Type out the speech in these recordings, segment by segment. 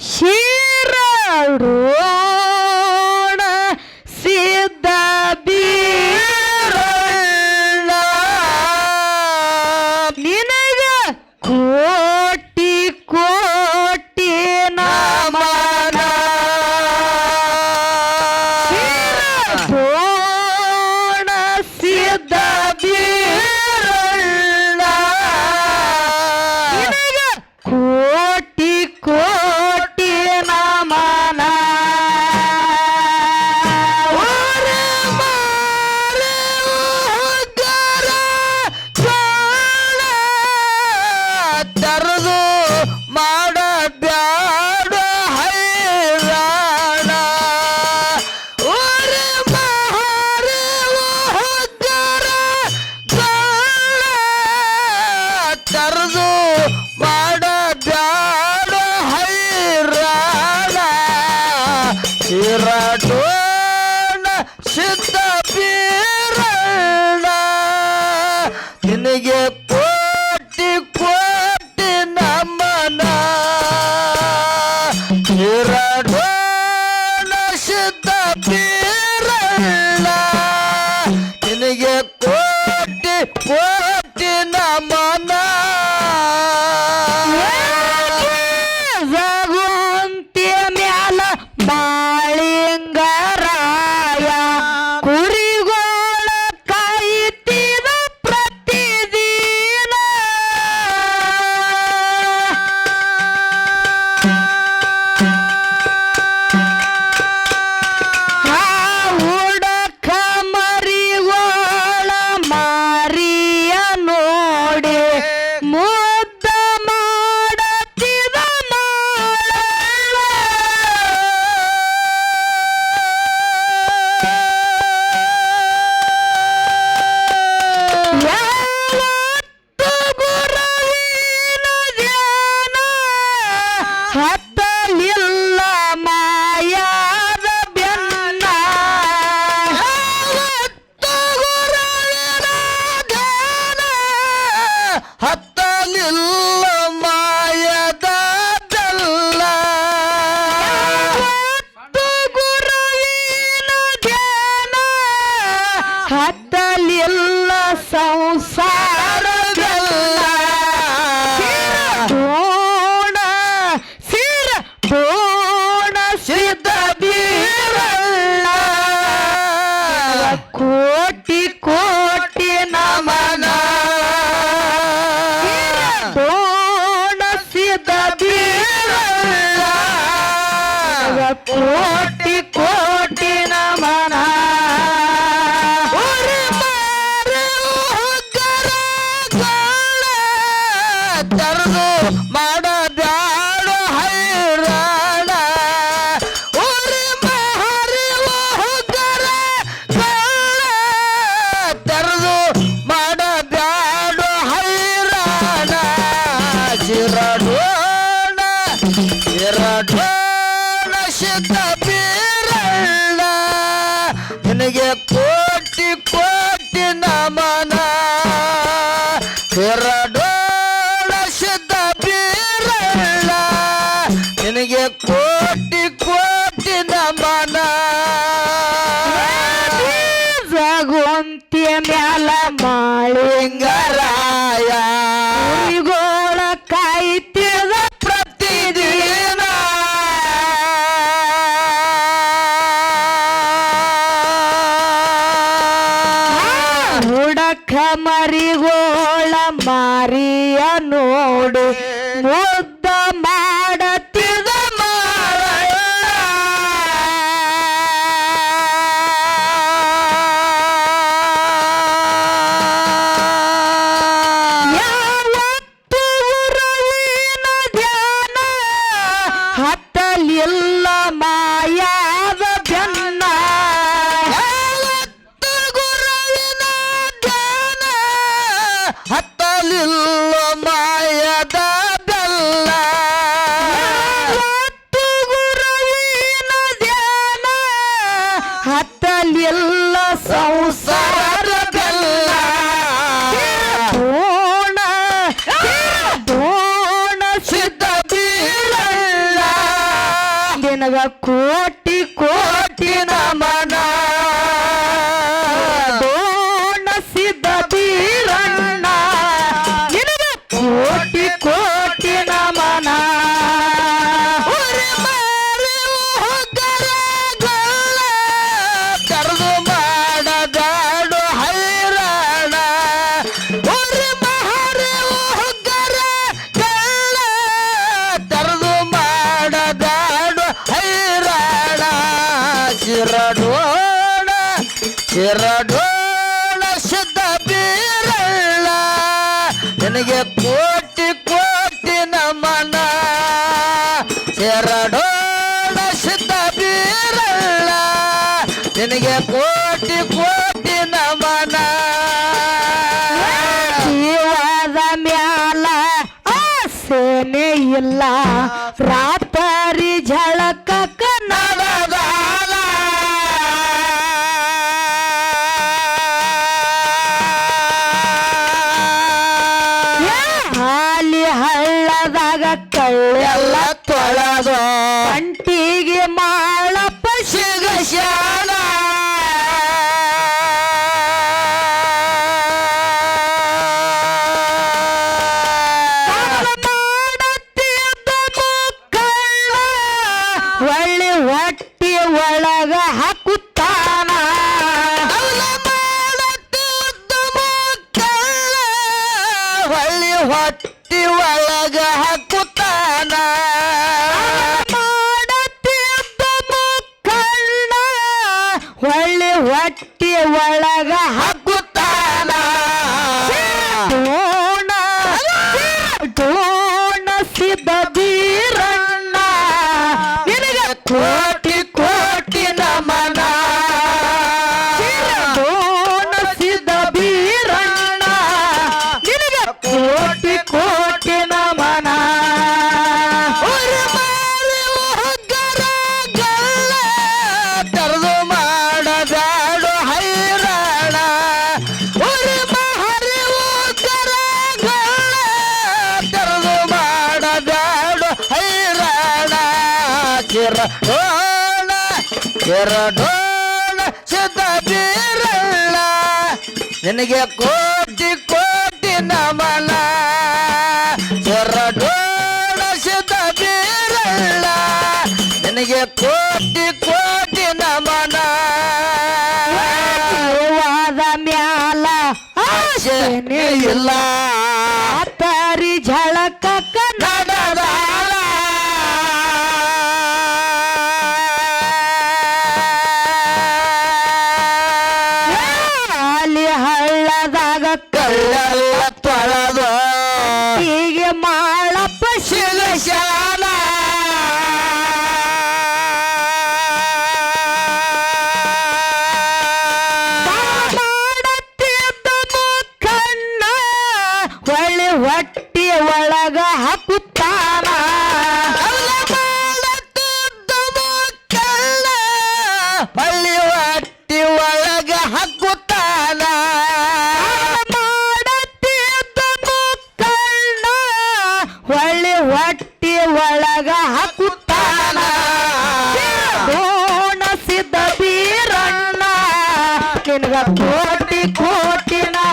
ಶಿರಡೋಣ ಚಿರಡೋಣ ಶಿರಡೋಣ ಶಿತ ಬೀರಣ್ಣ ನಿನಗೆ கோட்டி கோட்டி நமனா ಎರಡೋಳ ಸಿದ್ಧ ಬೀರಲ್ಲ ನಿನಗೆ ಕೋಟಿ ಕೋಟಿ ನಮನ ಎರಡೋಳ ಸಿದ್ಧ ಬೀರಲ್ಲ ನಿನಗೆ ಕೋಟಿ ಕೋಟಿ ನಮನ ಜೀವದ ಮ್ಯಾಲ ಆಸೆನೇ ಇಲ್ಲ ರಾತ್ರಿ ಜ ಎರಡೋಣ ಎರಡೋಣ ಸಿದ್ಧ ಬೀರಲ್ಲ ನಿನಗೆ ಕೋಟಿ ಕೋಟಿ ನಮನ ಎರಡೋಣ ಸಿದ್ಧ ಬೀರಲ್ಲ ನಿನಗೆ ಕೋಟಿ ಕೋಟಿ ನಮನ ವಾದ ಮ್ಯಾಲ ಆಶೆ ಇಲ್ಲ கோட்டி கோட்டி நான்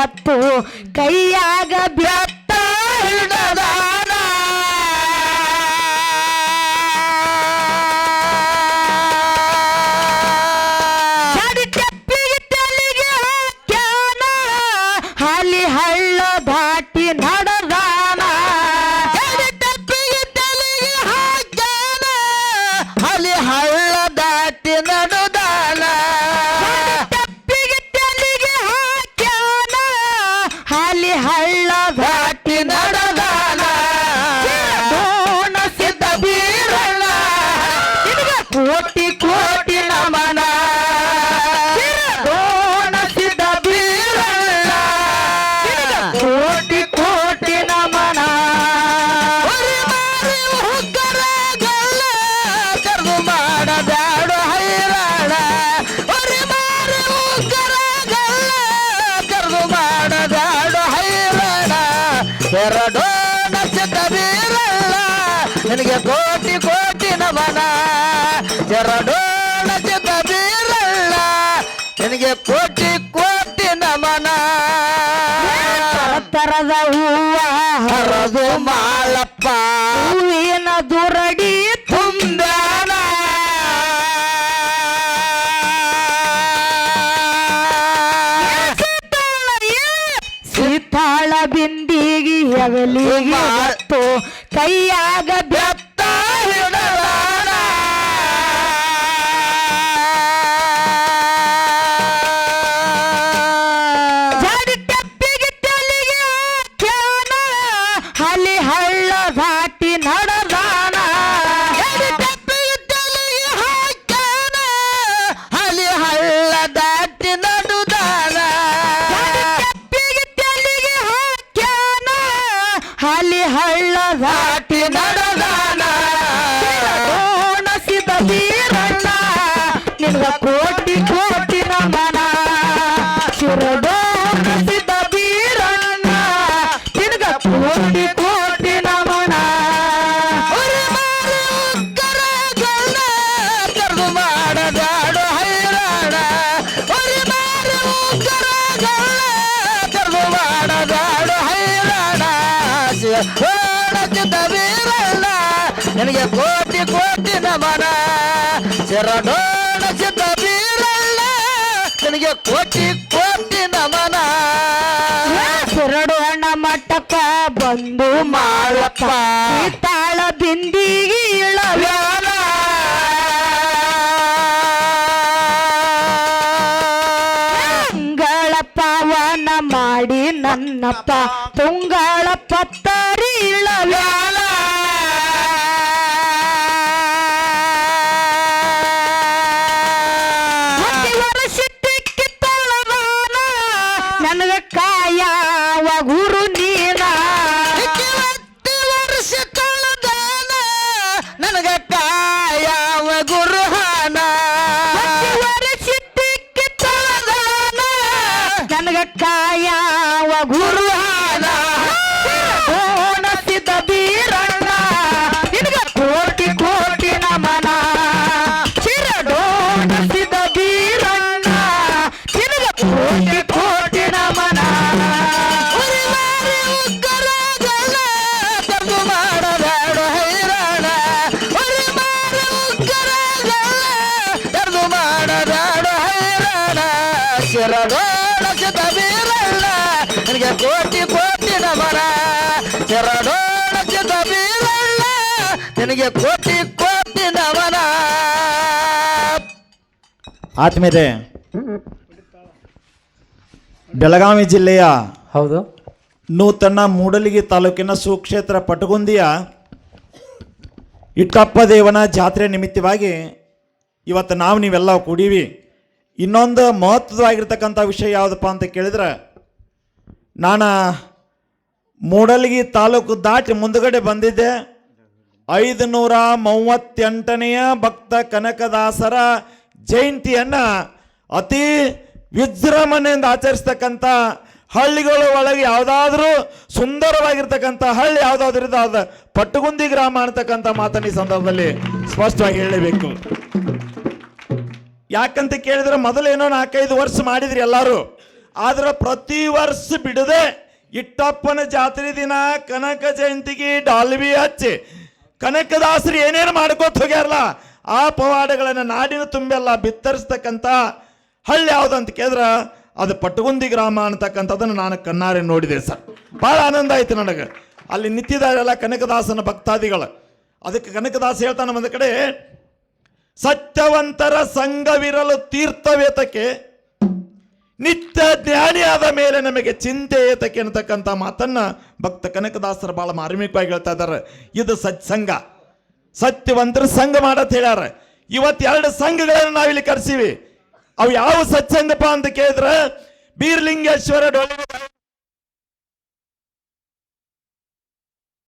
ಹೊತ್ತು ಕೈಯಾಗ ಬೆತ್ತ ಕ್ಯಾನಾ ಹಾಲಿ ಹಳ್ಳ ದಾಟಿ ನಡೆದಾನ. ಹಾಲಿ ಹಳ್ಳ ಬಾಟಿ ನಡುದ ಶರಣೋಣ ಚಿತ್ತವೀರಲ್ಲ ನಿನಗೆ ಕೋಟಿ ಕೋಟಿ ನಮನ. ಎರಡೋ ಚಿತ್ತವೀರಲ್ಲ ನಿನಗೆ ಕೋಟಿ ಕೋಟಿ ನಮನ. ತರದ ಹೂವ, ಹರದು ಮಾಳಪ್ಪ ಹೊತ್ತು ಕೈಯಾಗ ಕರೆದು ಮಾಡದಾಡು ಹೈರಾಣ. ಹೊರಿ ಮಾರಿ ಕರೆದು ಮಾಡದಾಡು ಹೈರಾಣ. ಓಡಚಿತ ವೀರಣ್ಣ ನಿನಗೆ ಕೋಟಿ ಕೋಟಿ ನಮನ ಶರಣೋಡಚಿತ ವೀರಣ್ಣ ನಿನಗೆ ಕೋಟಿ ಕೋಟಿ ನಮನ ಶರಡು ಹಣ್ಣ ಮಟ್ಟಕ್ಕ ಬಂದು ಮಾಡಪ್ಪ ತಾಳ ನನ್ನಪ್ಪ ತುಂಗಳ ಪತ್ತರಿ ಇಳವ್ಯಾನ ಹತ್ತಿ ವರ್ಷಕ್ಕೆ ತೊಳದಾನ ನನಗ ಕಾಯವ ಗುರು ನೀನ ಇಕ್ಕಿವತ್ತಿ ವರ್ಷ ಕಳೆದಾನ ನನಗ ಕಾಯವ ಗುರುಹಾನ ಶರಣೋಡಚಿತ ಬೀರಣ್ಣ ನಿನಗೆ ಕೋಟಿ ಕೋಟಿ ನಮನ. ಶರಣೋಡಚಿತ ಬೀರಣ್ಣ ನಿನಗೆ ಕೋಟಿ ಕೋಟಿ ನಮನ. ಆತ್ಮೀಯತೆ ಬೆಳಗಾವಿ ಜಿಲ್ಲೆಯ ಹೌದು. ನೂತನ ಮೂಡಲಿಗಿ ತಾಲೂಕಿನ ಸುಕ್ಷೇತ್ರ ಪಟಗುಂದಿಯ ಇಟ್ಟಪ್ಪ ದೇವನ ಜಾತ್ರೆ ನಿಮಿತ್ತವಾಗಿ ಇವತ್ತು ನಾವು ನೀವೆಲ್ಲ ಕೂಡೀವಿ. ಇನ್ನೊಂದು ಮಹತ್ವದಾಗಿರ್ತಕ್ಕಂಥ ವಿಷಯ ಯಾವುದಪ್ಪ ಅಂತ ಕೇಳಿದ್ರೆ, ನಾನು ಮೂಡಲಗಿ ತಾಲೂಕು ದಾಟಿ ಮುಂದುಗಡೆ ಬಂದಿದ್ದೆ. ಐದು ನೂರ ಮೂವತ್ತೆಂಟನೆಯ ಭಕ್ತ ಕನಕದಾಸರ ಜಯಂತಿಯನ್ನು ಅತಿ ವಿಜೃಂಭಣೆಯಿಂದ ಆಚರಿಸ್ತಕ್ಕಂಥ ಹಳ್ಳಿಗಳ ಒಳಗೆ ಯಾವುದಾದ್ರೂ ಸುಂದರವಾಗಿರ್ತಕ್ಕಂಥ ಹಳ್ಳಿ ಯಾವುದಾದ್ರೂ ಇದೆ ಅದು ಪಟ್ಟಗುಂದಿ ಗ್ರಾಮ ಅನ್ನತಕ್ಕಂಥ ಮಾತನ್ನ ಈ ಸಂದರ್ಭದಲ್ಲಿ ಸ್ಪಷ್ಟವಾಗಿ ಹೇಳಲೇಬೇಕು ಯಾಕಂತ ಕೇಳಿದ್ರೆ ಮೊದಲೇನೋ ನಾಲ್ಕೈದು ವರ್ಷ ಮಾಡಿದ್ರಿ ಎಲ್ಲರೂ. ಆದ್ರೆ ಪ್ರತಿ ವರ್ಷ ಬಿಡದೆ ಇಟ್ಟಪ್ಪನ ಜಾತ್ರೆ ದಿನ ಕನಕ ಜಯಂತಿಗೆ ಡಾಲ್ವಿ ಹಚ್ಚಿ ಕನಕದಾಸರು ಏನೇನು ಮಾಡ್ಕೋತ ಹೋಗ್ಯಾರಲ್ಲ, ಆ ಪವಾಡಗಳನ್ನು ನಾಡಿನ ತುಂಬೆಲ್ಲ ಬಿತ್ತರಿಸ್ತಕ್ಕಂಥ ಹಳ್ಳಿ ಯಾವುದಂತ ಕೇಳಿದ್ರೆ ಅದು ಪಟ್ಟಗುಂದಿ ಗ್ರಾಮ ಅಂತಕ್ಕಂಥದ್ದನ್ನು ನಾನು ಕಣ್ಣಾರೆ ನೋಡಿದೆ ಸರ್. ಭಾಳ ಆನಂದ ಆಯ್ತು ನನಗೆ. ಅಲ್ಲಿ ನಿಂತಿದ್ದಾರೆಲ್ಲ ಕನಕದಾಸನ ಭಕ್ತಾದಿಗಳು. ಅದಕ್ಕೆ ಕನಕದಾಸ ಹೇಳ್ತಾನೆ ಒಂದು ಕಡೆ ಸತ್ಯವಂತರ ಸಂಘವಿರಲು ತೀರ್ಥವೇತಕ್ಕೆ, ನಿತ್ಯ ಜ್ಞಾನಿಯಾದ ಮೇಲೆ ನಮಗೆ ಚಿಂತೆ ಏತಕ್ಕೆ ಅನ್ನತಕ್ಕಂಥ ಮಾತನ್ನ ಭಕ್ತ ಕನಕದಾಸರು ಬಹಳ ಮಾರ್ಮಿಕವಾಗಿ ಹೇಳ್ತಾ ಇದ್ದಾರೆ. ಇದು ಸತ್ಸಂಗ ಸತ್ಯವಂತರ ಸಂಘ ಮಾಡತ್ ಹೇಳ್ಯಾರ. ಇವತ್ತು ಎರಡು ಸಂಘಗಳನ್ನು ನಾವಿಲ್ಲಿ ಕರೆಸಿವಿ. ಅವು ಯಾವ ಸತ್ಸಂಗಪ್ಪ ಅಂತ ಕೇಳಿದ್ರೆ ಬೀರ್ಲಿಂಗೇಶ್ವರ ಡೊಳ್ಳಿನ